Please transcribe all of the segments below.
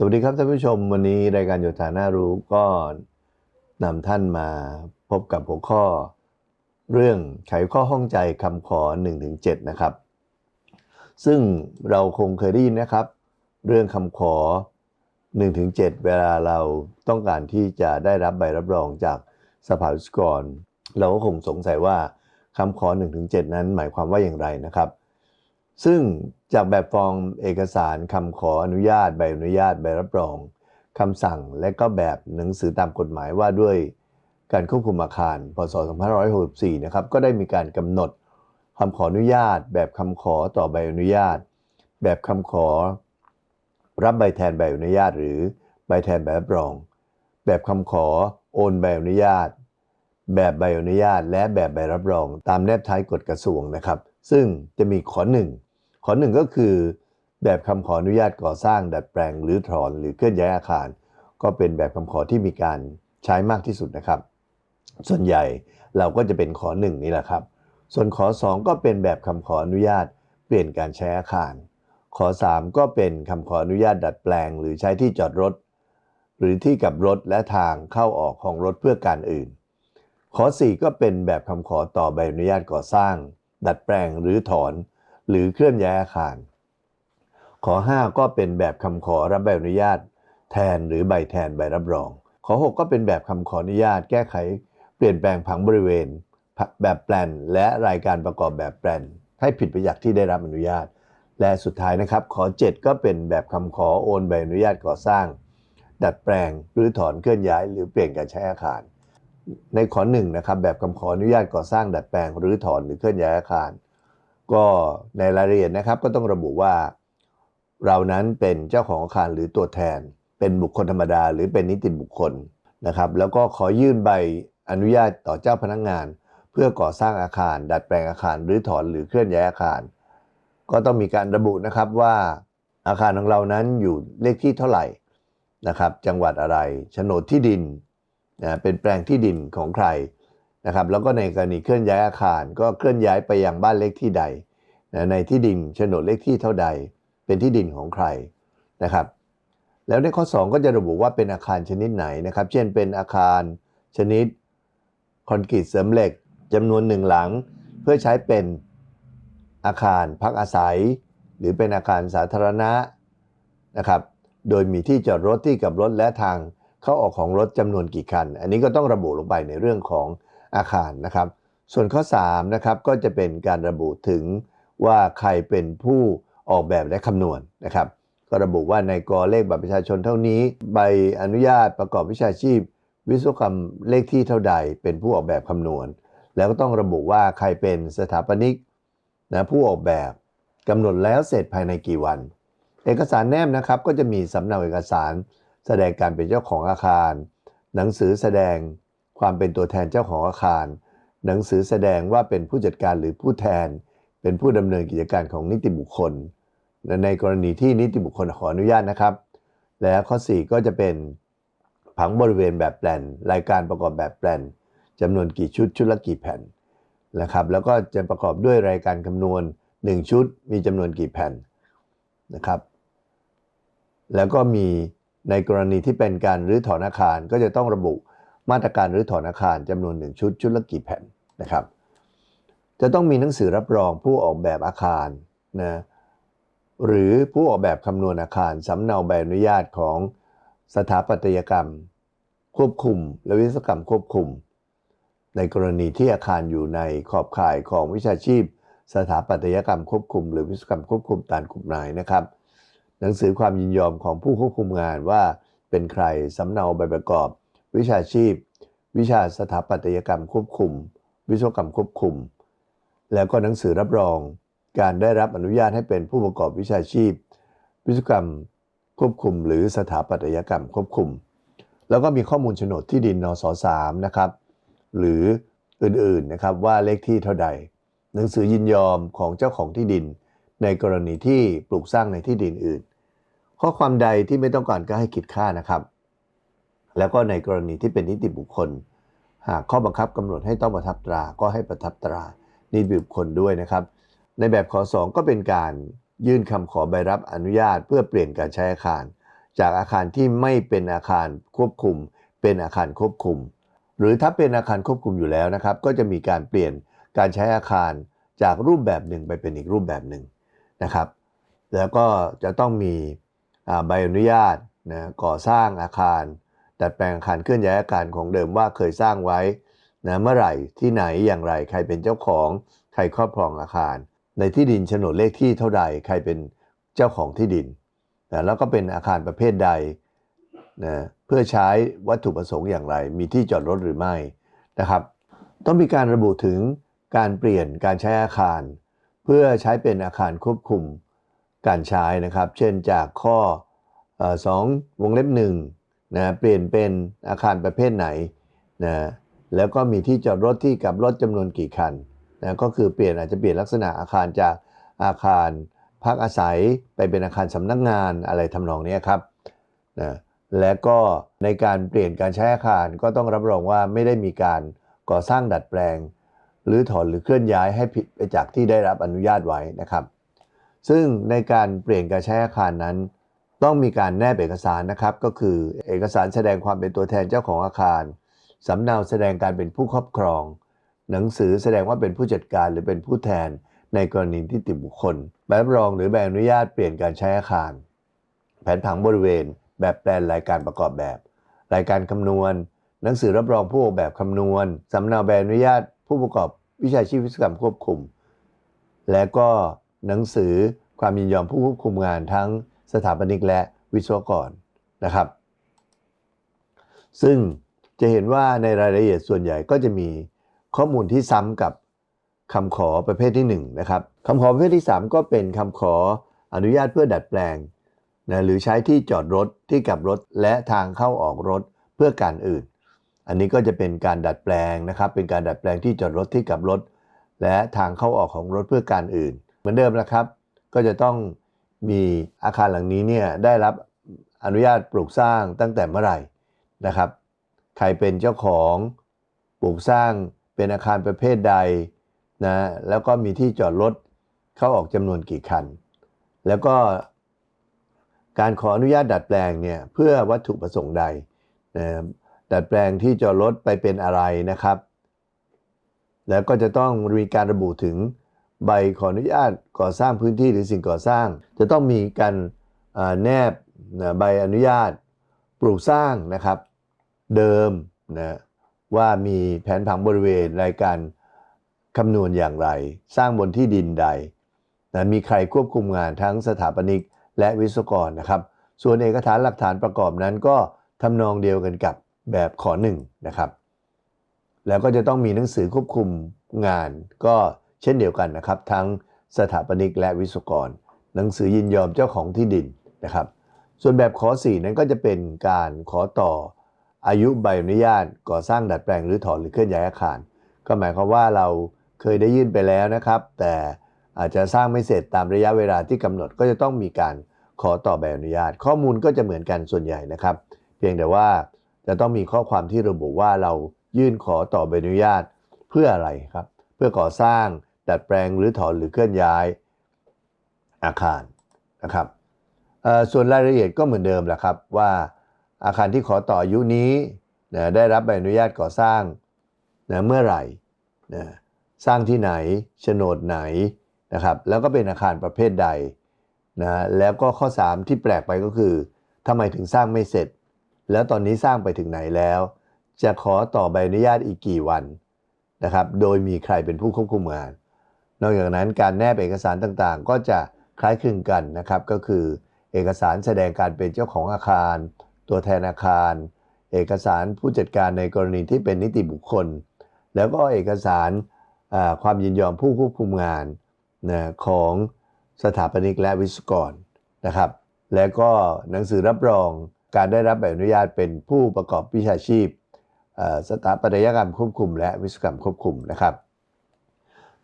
สวัสดีครับท่านผู้ชมวันนี้รายการโยธาน่ารู้ก็นำท่านมาพบกับหัวข้อ เรื่องไขข้อห้องใจคำขอ 1-7 นะครับ ซึ่งเราคงเคยได้ยินนะครับ เรื่องคำขอ 1-7 เวลาเราต้องการที่จะได้รับใบรับรองจากสภาวิศกร เราก็คงสงสัยว่าคำขอ 1-7 นั้นหมายความว่าอย่างไรนะครับ ซึ่งจากแบบฟอร์มเอกสารคำขออนุญาตใบอนุญาตใบรับรองคำสั่งและก็แบบหนังสือตามกฎหมายว่าด้วยการควบคุมอาคาร พศ 2564 นะครับ ก็ได้มีการกำหนดคำขออนุญาต แบบคำขอต่อใบอนุญาต แบบคำขอ รับใบแทนใบอนุญาต หรือใบแทนใบรับรอง แบบคำขอโอนใบอนุญาต แบบใบอนุญาต และแบบใบรับรอง ตามแนบท้ายกฎกระทรวงนะครับ ซึ่งจะมีข้อหนึ่ง ข้อหนึ่งก็คือ แบบคำขออนุญาตก่อสร้าง ดัดแปลงหรือถอนหรือเคลื่อนย้ายอาคาร ก็เป็นแบบคำขอที่มีการใช้มากที่สุดนะครับ ส่วนใหญ่เราก็จะเป็นขอหนึ่งนี่แหละครับ ส่วนขอสองก็เป็นแบบคำขออนุญาตเปลี่ยนการใช้อาคาร ขอสามก็เป็นคำขออนุญาตดัดแปลง หรือใช้ที่จอดรถ หรือที่กับรถและทางเข้าออกของรถเพื่อการอื่น ขอ 4 ก็เป็นแบบคำขอต่อใบอนุญาตก่อสร้าง ดัดแปลงหรือถอน หรือเคลื่อนย้ายอาคาร ขอ 5 ก็เป็นแบบคำขอรับใบอนุญาต แทนหรือใบแทนใบรับรอง ขอ 6 ก็เป็นแบบคำขออนุญาต แก้ไข เปลี่ยนแปลงผังบริเวณ แบบแปลนและรายการประกอบแบบแปลนให้ผิดไปจากที่ได้รับอนุญาต และสุดท้ายนะครับ ขอ 7 ก็เป็นแบบคำขอโอนใบอนุญาตก่อสร้าง ดัดแปลงหรือถอนเคลื่อนย้าย หรือเปลี่ยนการใช้อาคาร ในข้อหนึ่งนะครับแบบคำขออนุญาตก่อสร้างดัดแปลงหรือถอนหรือเคลื่อนย้ายอาคาร ก็ในรายละเอียดนะครับก็ต้องระบุว่า เรานั้นเป็นเจ้าของอาคารหรือตัวแทน เป็นบุคคลธรรมดา หรือเป็นนิติบุคคลนะครับ แล้วก็ขอยื่นใบอนุญาตต่อเจ้าพนักงาน เพื่อก่อสร้างอาคาร ดัดแปลงอาคารหรือถอนหรือเคลื่อนย้ายอาคาร ก็ต้องมีการระบุนะครับว่าอาคารของเรานั้นอยู่เลขที่เท่าไหร่นะครับ จังหวัดอะไรโฉนดที่ดินนะเป็นแปลงที่ดินของใคร นะครับแล้วก็ในกรณีเคลื่อนย้ายอาคาร ก็เคลื่อนย้ายไปยังบ้านเลขที่ใดนะในที่ดินโฉนดเลขที่เท่าใด เป็นที่ดินของใครนะครับ แล้วในข้อ 2 ก็จะระบุว่าเป็นอาคารชนิดไหนนะครับ เช่นเป็นอาคารชนิดคอนกรีตเสริมเหล็กจำนวนหนึ่งหลัง เพื่อใช้เป็นอาคารพักอาศัย หรือเป็นอาคารสาธารณะนะครับ โดยมีที่จอดรถที่กับรถและทางเข้าออกของรถจำนวนกี่คัน อันนี้ก็ต้องระบุลงไปในเรื่องของ อาคารนะครับ ส่วนข้อ3นะครับก็จะเป็นการระบุถึงว่าใครเป็นผู้ออกแบบและคำนวณนะครับ ก็ระบุว่าในกอเลขบัตรประชาชนเท่านี้ ใบอนุญาตประกอบวิชาชีพ วิศวกรรมเลขที่เท่าใด เป็นผู้ออกแบบคำนวณ แล้วก็ต้องระบุว่าใครเป็นสถาปนิกนะผู้ออกแบบกำหนดแล้วเสร็จภายในกี่วัน เอกสารแนบนะครับก็จะมีสำเนาเอกสาร แสดงการเป็นเจ้าของอาคาร หนังสือแสดง ความเป็นตัวแทนเจ้าของอาคาร หนังสือแสดงว่าเป็นผู้จัดการหรือผู้แทน เป็นผู้ดำเนินกิจการของนิติบุคคลและในกรณีที่นิติบุคคลขออนุญาตนะครับ และข้อ 4 ก็จะเป็นผังบริเวณแบบแปลน รายการประกอบแบบแปลนจำนวนกี่ชุดชุดละกี่แผ่นนะครับ แล้วก็จะประกอบด้วยรายการคำนวณ 1 ชุดมีจำนวนกี่แผ่นนะครับ แล้วก็มีในกรณีที่เป็นการรื้อถอนอาคารก็จะต้องระบุ มาตรการรื้อถอนอาคารจำนวนหนึ่งชุดชุดละกี่แผ่นนะครับ จะต้องมีหนังสือรับรองผู้ออกแบบอาคารนะหรือผู้ออกแบบคำนวณอาคารสำเนาใบอนุญาตของสถาปัตยกรรม ควบคุม และวิศวกรรมควบคุม ในกรณีที่อาคารอยู่ในขอบข่ายของวิชาชีพ สถาปัตยกรรมควบคุม หรือวิศวกรรมควบคุมตามกฎหมายนะครับ หนังสือความยินยอมของผู้ควบคุมงานว่าเป็นใครสำเนาใบประกอบ วิชาชีพ วิชาสถาปัตยกรรมควบคุม วิศวกรรมควบคุม แล้วก็หนังสือรับรอง การได้รับอนุญาตให้เป็นผู้ประกอบวิชาชีพ วิศวกรรมควบคุม หรือสถาปัตยกรรมควบคุม แล้วก็มีข้อมูลโฉนดที่ดินนสสามนะครับ หรืออื่นๆนะครับว่าเลขที่เท่าใด หนังสือยินยอมของเจ้าของที่ดิน ในกรณีที่ปลูกสร้างในที่ดินอื่น ข้อความใดที่ไม่ต้องการก็ให้คิดค่านะครับ แล้วก็ในกรณีที่เป็นนิติบุคคล หากข้อบังคับกำหนดให้ต้องประทับตราก็ให้ประทับตรานิติบุคคลด้วยนะครับ ในแบบขอ2ก็เป็นการยื่นคำขอใบรับอนุญาต เพื่อเปลี่ยนการใช้อาคาร จากอาคารที่ไม่เป็นอาคารควบคุม เป็นอาคารควบคุม หรือถ้าเป็นอาคารควบคุมอยู่แล้วนะครับ ก็จะมีการเปลี่ยนการใช้อาคารจากรูปแบบหนึ่งไปเป็นอีกรูปแบบหนึ่งนะครับ แล้วก็จะต้องมีใบอนุญาตนะก่อสร้างอาคาร ดัดแปลงอาคารเคลื่อนย้ายอาคารของเดิมว่าเคยสร้างไว้นะเมื่อไหร่ที่ไหนอย่างไรใครเป็นเจ้าของใครครอบครองอาคาร ในที่ดินโฉนดเลขที่เท่าใดใครเป็นเจ้าของที่ดินนะแล้วก็เป็นอาคารประเภทใดนะเพื่อใช้วัตถุประสงค์อย่างไร มีที่จอดรถหรือไม่นะครับ ต้องมีการระบุถึงการเปลี่ยนการใช้อาคาร เพื่อใช้เป็นอาคารควบคุมการใช้นะครับ เช่นจากข้อออสองวงเล็บห นะเปลี่ยนเป็นอาคารประเภทไหนนะแล้วก็มีที่จอดรถที่กับรถจำนวนกี่คันนะก็คือเปลี่ยนอาจจะเปลี่ยนลักษณะอาคารจากอาคารพักอาศัยไปเป็นอาคารสำนักงานอะไรทำนองนี้ครับนะและก็ในการเปลี่ยนการใช้อาคารก็ต้องรับรองว่าไม่ได้มีการก่อสร้างดัดแปลง หรือถอนหรือเคลื่อนย้ายให้ผิดไปจากที่ได้รับอนุญาตไว้นะครับ ซึ่งในการเปลี่ยนการใช้อาคารนั้น ต้องมีการแนบเอกสารนะครับ ก็คือเอกสารแสดงความเป็นตัวแทนเจ้าของอาคารสำเนาแสดงการเป็นผู้ครอบครอง หนังสือแสดงว่าเป็นผู้จัดการหรือเป็นผู้แทนในกรณีที่ติดบุคคลใบรับรองหรือใบอนุญาตเปลี่ยนการใช้อาคาร แผนผังบริเวณ แบบแปลนรายการประกอบแบบ รายการคำนวณ หนังสือรับรองผู้ออกแบบคำนวณสำเนาใบอนุญาตผู้ประกอบวิชาชีพวิศวกรรมควบคุม และก็หนังสือความยินยอมผู้ควบคุมงานทั้ง สถาปนิกและวิศวกรนะครับ ซึ่งจะเห็นว่าในรายละเอียดส่วนใหญ่ก็จะมีข้อมูลที่ซ้ำกับคำขอประเภทที่1นะครับคำขอประเภทที่ 3 ก็เป็นคำขออนุญาตเพื่อดัดแปลงนะหรือใช้ที่จอดรถที่กลับรถและทางเข้าออกรถเพื่อการอื่น อันนี้ก็จะเป็นการดัดแปลงนะครับ เป็นการดัดแปลงที่จอดรถที่กลับรถ และทางเข้าออกของรถเพื่อการอื่น เหมือนเดิมนะครับ ก็จะต้อง มีอาคารหลังนี้เนี่ยได้รับอนุญาตปลูกสร้างตั้งแต่เมื่อไหร่นะครับ ใครเป็นเจ้าของปลูกสร้างเป็นอาคารประเภทใดนะแล้วก็มีที่จอดรถเข้าออกจำนวนกี่คัน แล้วก็การขออนุญาตดัดแปลงเนี่ยเพื่อวัตถุประสงค์ใดนะดัดแปลงที่จอดรถไปเป็นอะไรนะครับ แล้วก็จะต้องมีการระบุถึง ใบขออนุญาตก่อสร้างพื้นที่หรือสิ่งก่อสร้าง จะต้องมีการแนบนะใบอนุญาตปลูกสร้างนะครับ เดิมนะว่ามีแผนผังบริเวณรายการคำนวณอย่างไร สร้างบนที่ดินใดนะมีใครควบคุมงานทั้งสถาปนิกและวิศวกรนะครับ ส่วนเอกสารหลักฐานประกอบนั้นก็ทำนองเดียวกันกับแบบขอหนึ่งนะครับ แล้วก็จะต้องมีหนังสือควบคุมงานก็ เช่นเดียวกันนะครับ ทั้งสถาปนิกและวิศวกร หนังสือยินยอมเจ้าของที่ดินนะครับ ส่วนแบบขอ4นั้นก็จะเป็นการขอต่ออายุใบอนุญาตก่อสร้างดัดแปลงหรือถอนหรือเคลื่อนย้ายอาคาร ก็หมายความว่าเราเคยได้ยื่นไปแล้วนะครับ แต่อาจจะสร้างไม่เสร็จตามระยะเวลาที่กำหนดก็จะต้องมีการขอต่อใบอนุญาต ข้อมูลก็จะเหมือนกันส่วนใหญ่นะครับ เพียงแต่ว่าจะต้องมีข้อความที่ระบุว่าเรายื่นขอต่อใบอนุญาตเพื่ออะไรครับ เพื่อก่อสร้าง ดัดแปลงหรือถอนหรือเคลื่อนย้ายอาคารนะครับส่วนรายละเอียดก็เหมือนเดิมแหละครับว่าอาคารที่ขอต่ออายุนี้นะได้รับใบอนุญาตก่อสร้างนะเมื่อไหร่นะสร้างที่ไหนโฉนดไหนนะครับ แล้วก็เป็นอาคารประเภทใดนะแล้วก็ข้อ 3 ที่แปลกไปก็คือทำไมถึงสร้างไม่เสร็จ แล้วตอนนี้สร้างไปถึงไหนแล้ว จะขอต่อใบอนุญาตอีกกี่วันนะครับ โดยมีใครเป็นผู้ควบคุมงาน นอกจากนั้นการแนบเอกสารต่างๆ ก็จะคล้ายคลึงกันนะครับ ก็คือเอกสารแสดงการเป็นเจ้าของอาคาร ตัวแทนอาคาร เอกสารผู้จัดการในกรณีที่เป็นนิติบุคคล แล้วก็เอกสารความยินยอมผู้ควบคุมงานนะของสถาปนิกและวิศวกรนะครับ แล้วก็หนังสือรับรองการได้รับใบอนุญาตเป็นผู้ประกอบวิชาชีพสถาปัตยกรรมควบคุม และวิศวกรรมควบคุมนะครับ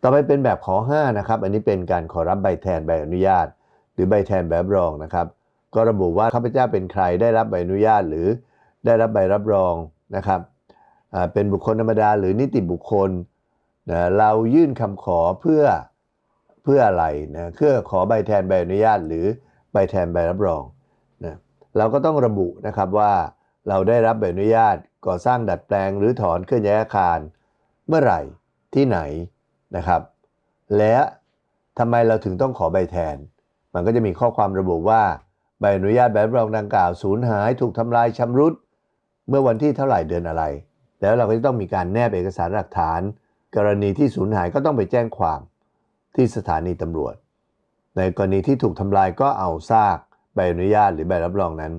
ต่อไปเป็นแบบขอ5นะครับ อันนี้เป็นการขอรับใบแทนใบอนุญาต หรือใบแทนใบรับรองนะครับ ก็ระบุว่าข้าพเจ้าเป็นใครได้รับใบอนุญาตหรือได้รับใบรับรองนะครับเป็นบุคคลธรรมดาหรือนิติบุคคลนะเรายื่นคำขอเพื่อเพื่ออะไรนะเพื่อขอใบแทนใบอนุญาต หรือใบแทนใบรับรองนะเราก็ต้องระบุนะครับว่าเราได้รับใบอนุญาตก่อสร้างดัดแปลงหรือถอนเคลื่อนย้ายอาคาร เมื่อไหร่ที่ไหน นะครับ และทำไมเราถึงต้องขอใบแทน มันก็จะมีข้อความระบุว่า ใบอนุญาตใบรับรองดังกล่าวสูญหายถูกทำลายชำรุด เมื่อวันที่เท่าไหร่เดือนอะไร แล้วเราก็จะต้องมีการแนบเอกสารหลักฐาน กรณีที่สูญหายก็ต้องไปแจ้งความที่สถานีตำรวจ ในกรณีที่ถูกทำลายก็เอาซากใบอนุญาตหรือใบรับรองนั้น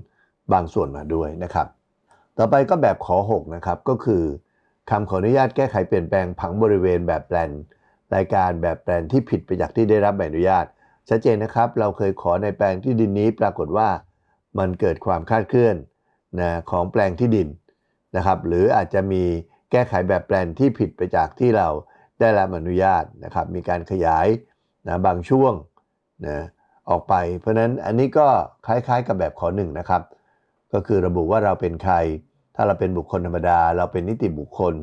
บางส่วนมาด้วยนะครับ ต่อไปก็แบบขอ 6 นะครับก็คือคำขออนุญาตแก้ไขเปลี่ยนแปลงผังบริเวณแบบแปลน รายการแบบแปลนที่ผิดไปจากที่ได้รับใบอนุญาต ชัดเจนนะครับ เราเคยขอในแปลงที่ดินนี้ปรากฏว่ามันเกิดความคลาดเคลื่อนนะของแปลงที่ดินนะครับ หรืออาจจะมีแก้ไขแบบแปลนที่ผิดไปจากที่เราได้รับอนุญาตนะครับ มีการขยายนะบางช่วงนะออกไป เพราะฉะนั้นอันนี้ก็คล้ายๆกับแบบขอหนึ่งนะครับ ก็คือระบุว่าเราเป็นใคร ถ้าเราเป็นบุคคลธรรมดา เราเป็นนิติบุคคล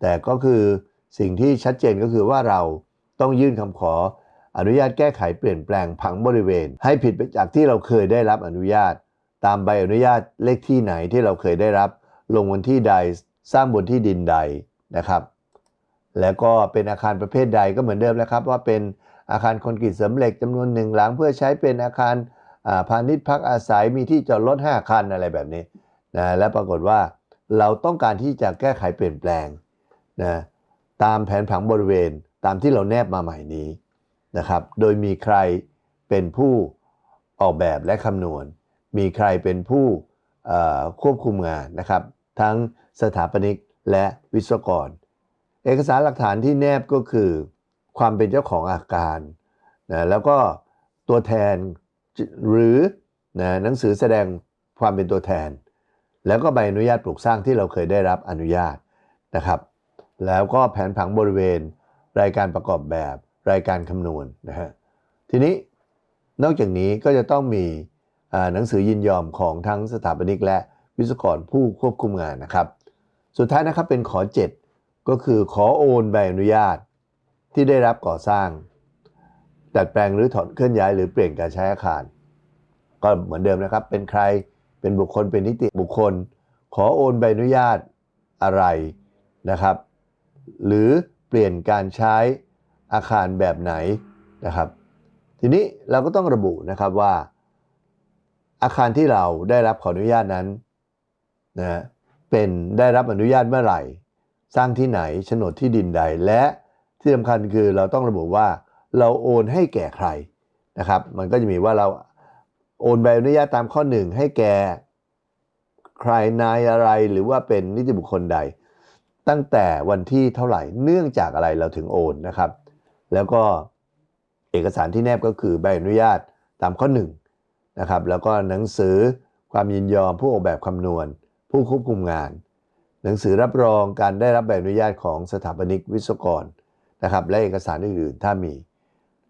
แต่ก็คือ สิ่งที่ชัดเจนก็คือว่าเราต้องยื่นคำขออนุญาตแก้ไขเปลี่ยนแปลงผังบริเวณ ให้ผิดไปจากที่เราเคยได้รับอนุญาต ตามใบอนุญาตเลขที่ไหนที่เราเคยได้รับ ลงวันที่ใดสร้างบนที่ดินใดนะครับ แล้วก็เป็นอาคารประเภทใดก็เหมือนเดิมแล้วครับ ว่าเป็นอาคารคอนกรีตเสริมเหล็กจำนวนหนึ่งหลังเพื่อใช้เป็นอาคารพาณิชย์พักอาศัยมีที่จอดรถ5คันอะไรแบบนี้นะและปรากฏว่าเราต้องการที่จะแก้ไขเปลี่ยนแปลงนะ ตามแผนผังบริเวณตามที่เราแนบมาใหม่นี้นะครับ โดยมีใครเป็นผู้ออกแบบและคำนวณ มีใครเป็นผู้ควบคุมงานนะครับ ทั้งสถาปนิกและวิศวกร เอกสารหลักฐานที่แนบก็คือ ความเป็นเจ้าของอาการนะแล้วก็ตัวแทนหรือนะหนังสือแสดงความเป็นตัวแทน แล้วก็ใบอนุญาตปลูกสร้างที่เราเคยได้รับอนุญาตนะครับ แล้วก็แผนผังบริเวณ รายการประกอบแบบรายการคำนวณนะฮะทีนี้นอกจากนี้ก็จะต้องมีหนังสือยินยอมของทั้งสถาปนิกและวิศวกรผู้ควบคุมงานนะครับ สุดท้ายนะครับเป็นขอ 7 ก็คือขอโอนใบอนุญาตที่ได้รับก่อสร้าง ดัดแปลงหรือถอนเคลื่อนย้ายหรือเปลี่ยนการใช้อาคาร ก็เหมือนเดิมนะครับ เป็นใครเป็นบุคคลเป็นนิติบุคคล ขอโอนใบอนุญาตอะไรนะครับ หรือเปลี่ยนการใช้อาคารแบบไหนนะครับ ทีนี้เราก็ต้องระบุนะครับว่า อาคารที่เราได้รับขออนุญาตนั้นนะเป็นได้รับอนุญาตเมื่อไหร่ สร้างที่ไหนโฉนดที่ดินใด และที่สำคัญคือเราต้องระบุว่าเราโอนให้แก่ใครนะครับ มันก็จะมีว่าเราโอนใบอนุญาตตามข้อหนึ่งให้แก่ใครนายอะไรหรือว่าเป็นนิติบุคคลใด ตั้งแต่วันที่เท่าไหร่เนื่องจากอะไรเราถึงโอนนะครับ แล้วก็เอกสารที่แนบก็คือใบอนุญาตตามข้อหนึ่งนะครับแล้วก็หนังสือความยินยอมผู้ออกแบบคำนวณ ผู้ควบคุมงาน หนังสือรับรองการได้รับใบอนุญาตของสถาปนิกวิศวกรนะครับและเอกสารอื่นๆถ้ามี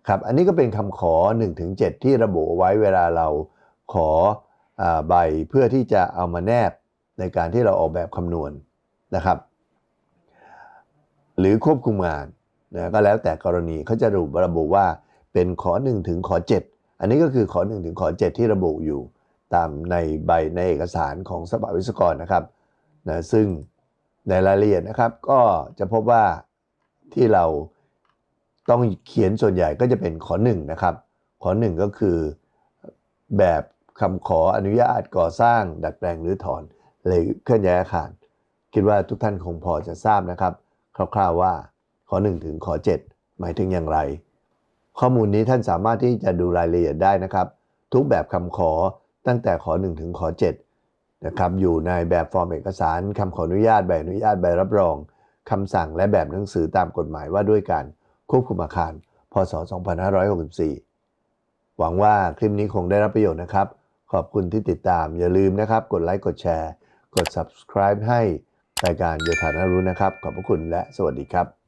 ครับอันนี้ก็เป็นคำขอ 1-7 ที่ระบุไว้เวลาเราขออใบเพื่อที่จะเอามาแนบในการที่เราออกแบบคำนวณนะครับ หรือควบคุมงานนะก็แล้วแต่กรณีเขาจะระบุระบุว่าเป็นขอ1ถึงขอ7 อันนี้ก็คือขอ1ถึงขอ7 ที่ระบุอยู่ตามในใบในเอกสารของสภาวิศวกรนะครับนะซึ่งในรายละเอียดนะครับ ก็จะพบว่าที่เราต้องเขียนส่วนใหญ่ก็จะเป็นขอ1นะครับขอ1ก็คือแบบคำขออนุญาตก่อสร้าง ดัดแปลงหรือถอนเลยเคลื่อนย้ายอาคาร คิดว่าทุกท่านคงพอจะทราบนะครับ คร่าวๆว่าขอ1ถึงขอ7 หมายถึงอย่างไร ข้อมูลนี้ท่านสามารถที่จะดูรายละเอียดได้นะครับ ทุกแบบคำขอตั้งแต่ขอ1ถึงขอ7นะครับอยู่ในแบบฟอร์มเอกสารคำขออนุญาตใบอนุญาตใบรับรองคำสั่งและแบบหนังสือตามกฎหมายว่าด้วยการควบคุมอาคาร พศ 2564 หวังว่าคลิปนี้คงได้รับประโยชน์นะครับ ขอบคุณที่ติดตามอย่าลืมนะครับ กดไลค์กดแชร์ กด subscribe ให้ รายการโยธานารู้นะครับ ขอบพระคุณและสวัสดีครับ